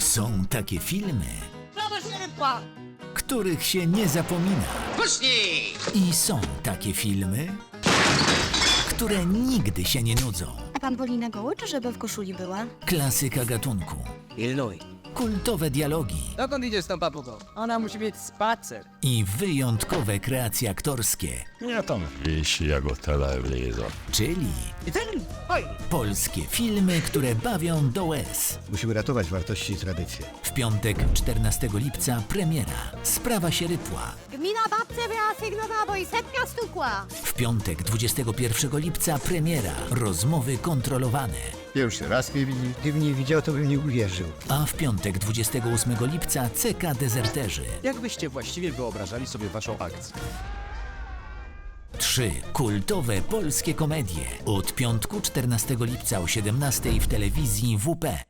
Są takie filmy, Prawo których się nie zapomina. Puszczij! I są takie filmy, które nigdy się nie nudzą. A pan woli na goło, czy żeby w koszuli była? Klasyka gatunku, Pilnuj. Kultowe dialogi Dokąd idziesz z tą papugą? Ona musi mieć spacer. i wyjątkowe kreacje aktorskie, Ja tam wisi jak o telewizor. czyli I ten? Oj! polskie filmy, które bawią do łez. Musimy ratować wartości i tradycje. W piątek 14 lipca premiera. Sprawa się rypła. Gmina babcia wyasygnowała, bo i setka stukła. W piątek 21 lipca premiera. Rozmowy kontrolowane. Pierwszy raz mnie widzi. Gdybym nie widział, to bym nie uwierzył. A w piątek 28 lipca CK Dezerterzy. Jak byście właściwie wyobrażali sobie waszą akcję? Trzy kultowe polskie komedie. Od piątku 14 lipca o 17 w telewizji WP.